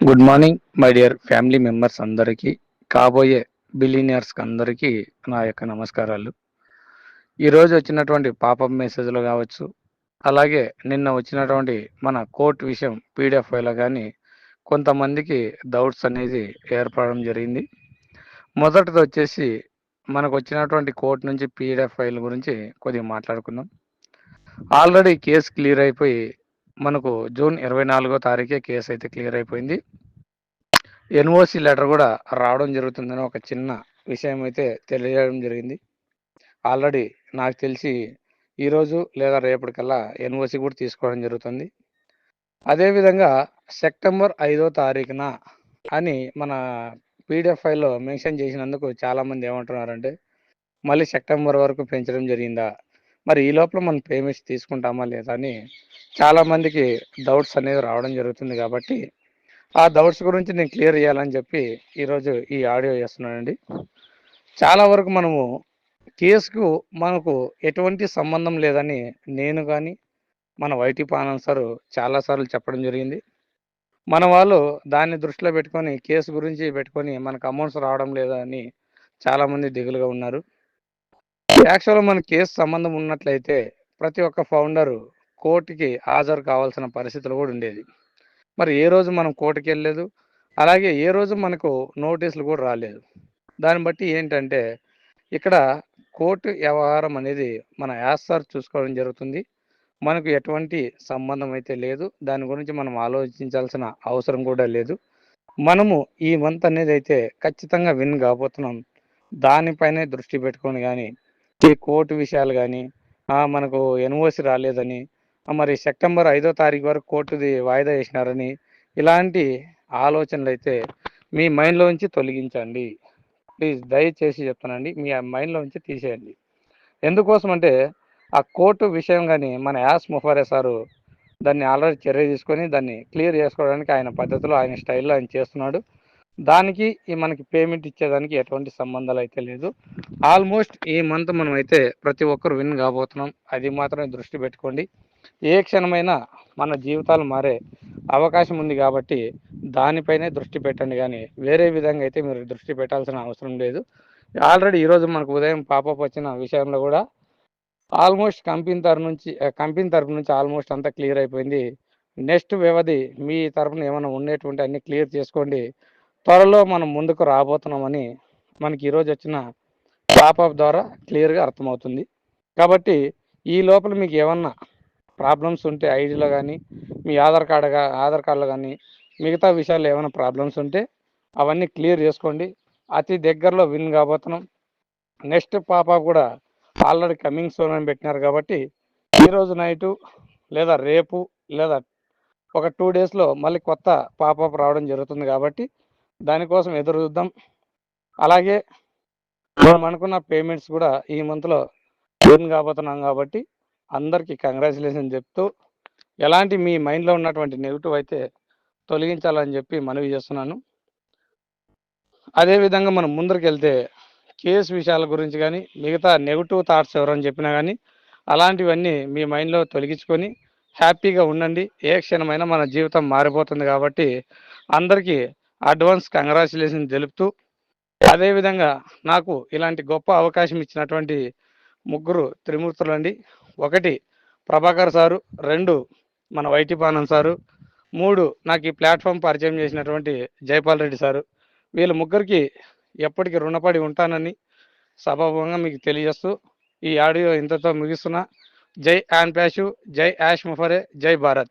Good morning my dear family members అందరికీ కాబోయే బిలీనియర్స్కి అందరికీ నా యొక్క నమస్కారాలు. ఈరోజు వచ్చినటువంటి పాపం మెసేజ్లు కావచ్చు అలాగే నిన్న వచ్చినటువంటి మన కోర్ట్ విషయం పీడిఎఫ్ ఫైల్ కానీ కొంతమందికి డౌట్స్ అనేది ఏర్పడడం జరిగింది. మొదటిది వచ్చేసి మనకు వచ్చినటువంటి కోర్ట్ నుంచి పీడిఎఫ్ ఫైల్ గురించి కొద్దిగా మాట్లాడుకుందాం. ఆల్రెడీ కేసు క్లియర్ అయిపోయి మనకు జూన్ ఇరవై నాలుగో తారీఖే కేసు అయితే క్లియర్ అయిపోయింది. ఎన్ఓసి లెటర్ కూడా రావడం జరుగుతుందని ఒక చిన్న విషయం అయితే తెలియజేయడం జరిగింది. ఆల్రెడీ నాకు తెలిసి ఈరోజు లేదా రేపటికల్లా ఎన్ఓసి కూడా తీసుకోవడం జరుగుతుంది. అదేవిధంగా సెప్టెంబర్ ఐదో తారీఖున అని మన పీడిఎఫ్ ఫైల్లో మెన్షన్ చేసినందుకు చాలామంది ఏమంటున్నారంటే మళ్ళీ సెప్టెంబర్ వరకు పెంచడం జరిగిందా? మరి ఈ లోపల మనం పేమెంట్స్ తీసుకుంటామా లేదా అని చాలామందికి డౌట్స్ అనేది రావడం జరుగుతుంది కాబట్టి ఆ డౌట్స్ గురించి నేను క్లియర్ చేయాలని చెప్పి ఈరోజు ఈ ఆడియో చేస్తున్నానండి. చాలా వరకు మనము కేసుకు మనకు ఎటువంటి సంబంధం లేదని నేను కానీ మన వైటీ పానం సార్ చాలాసార్లు చెప్పడం జరిగింది. మన వాళ్ళు దాన్ని దృష్టిలో పెట్టుకొని కేసు గురించి పెట్టుకొని మనకు అమౌంట్స్ రావడం లేదా అని చాలామంది దిగులుగా ఉన్నారు. యాక్చువల్గా మన కేసు సంబంధం ఉన్నట్లయితే ప్రతి ఒక్క ఫౌండరు కోర్టుకి హాజరు కావాల్సిన పరిస్థితులు కూడా ఉండేది. మరి ఏ రోజు మనం కోర్టుకి వెళ్ళలేదు అలాగే ఏ రోజు మనకు నోటీసులు కూడా రాలేదు. దాన్ని బట్టి ఏంటంటే ఇక్కడ కోర్టు వ్యవహారం అనేది మన యాస్సార్ చూసుకోవడం జరుగుతుంది. మనకు ఎటువంటి సంబంధం అయితే లేదు. దాని గురించి మనం ఆలోచించాల్సిన అవసరం కూడా లేదు. మనము ఈ మంత్ అనేది అయితే ఖచ్చితంగా విన్ కాబోతున్నాం. దానిపైనే దృష్టి పెట్టుకొని కానీ ఈ కోర్టు విషయాలు కానీ మనకు ఎన్ఓసి రాలేదని మరి సెప్టెంబర్ ఐదో తారీఖు వరకు కోర్టుది వాయిదా వేసినారని ఇలాంటి ఆలోచనలు అయితే మీ మైండ్లో నుంచి తొలగించండి. ప్లీజ్ దయచేసి చెప్తానండి మీ మైండ్లో నుంచి తీసేయండి. ఎందుకోసం అంటే ఆ కోర్టు విషయం కానీ మన యాస్ ముఫారే సారు దాన్ని ఆల్రెడీ చర్య తీసుకొని దాన్ని క్లియర్ చేసుకోవడానికి ఆయన పద్ధతిలో ఆయన స్టైల్లో ఆయన చేస్తున్నాడు. దానికి ఈ మనకి పేమెంట్ ఇచ్చేదానికి ఎటువంటి సంబంధాలు అయితే లేదు. ఆల్మోస్ట్ ఈ మంత్ మనం అయితే ప్రతి ఒక్కరు విన్ కాబోతున్నాం. అది మాత్రమే దృష్టి పెట్టుకోండి. ఏ క్షణమైనా మన జీవితాలు మారే అవకాశం ఉంది కాబట్టి దానిపైనే దృష్టి పెట్టండి కానీ వేరే విధంగా అయితే మీరు దృష్టి పెట్టాల్సిన అవసరం లేదు. ఆల్రెడీ ఈరోజు మనకు ఉదయం పాపప్ వచ్చిన విషయంలో కూడా ఆల్మోస్ట్ కంపెనీ తరపు నుంచి కంపెనీ తరపు నుంచి ఆల్మోస్ట్ అంతా క్లియర్ అయిపోయింది. నెక్స్ట్ వ్యవధి మీ తరపున ఏమైనా ఉండేటువంటి అన్ని క్లియర్ చేసుకోండి. త్వరలో మనం ముందుకు రాబోతున్నామని మనకి ఈరోజు వచ్చిన పాపప్ ద్వారా క్లియర్గా అర్థమవుతుంది. కాబట్టి ఈ లోపల మీకు ఏమన్నా ప్రాబ్లమ్స్ ఉంటే ఐడిలో కానీ మీ ఆధార్ కార్డుగా ఆధార్ కార్డులో కానీ మిగతా విషయాల్లో ఏమైనా ప్రాబ్లమ్స్ ఉంటే అవన్నీ క్లియర్ చేసుకోండి. అతి దగ్గరలో విన్ కాబోతున్నాం. నెక్స్ట్ పాపప్ కూడా ఆల్రెడీ కమింగ్ సోన్ అని పెట్టినారు కాబట్టి ఈరోజు నైటు లేదా రేపు లేదా ఒక టూ డేస్లో మళ్ళీ కొత్త పాపప్ రావడం జరుగుతుంది కాబట్టి దానికోసం ఎదురు చూద్దాం. అలాగే మనం అనుకున్న పేమెంట్స్ కూడా ఈ మంత్లో విన్ కాబోతున్నాం కాబట్టి అందరికీ కంగ్రాచులేషన్ చెప్తూ ఎలాంటి మీ మైండ్లో ఉన్నటువంటి నెగిటివ్ అయితే తొలగించాలని చెప్పి మనవి చేస్తున్నాను. అదేవిధంగా మనం ముందరికి వెళ్తే కేసు విషయాల గురించి కానీ మిగతా నెగిటివ్ థాట్స్ ఎవరని చెప్పినా కానీ అలాంటివన్నీ మీ మైండ్లో తొలగించుకొని హ్యాపీగా ఉండండి. ఏ క్షణమైనా మన జీవితం మారిపోతుంది కాబట్టి అందరికీ అడ్వాన్స్ కంగ్రాచులేషన్ తెలుపుతూ అదేవిధంగా నాకు ఇలాంటి గొప్ప అవకాశం ఇచ్చినటువంటి ముగ్గురు త్రిమూర్తులండి. ఒకటి ప్రభాకర్ సారు రెండు మన వైటిపానం సారు మూడు నాకు ఈ ప్లాట్ఫామ్ పరిచయం చేసినటువంటి జైపాల్ రెడ్డి సారు. వీళ్ళ ముగ్గురికి ఎప్పటికీ రుణపడి ఉంటానని సభాభంగా మీకు తెలియజేస్తూ ఈ ఆడియో ఇంతతో ముగిస్తున్నా. జై ఆన్ ప్యాషు జై యాష్ ముఫరే జై భారత్.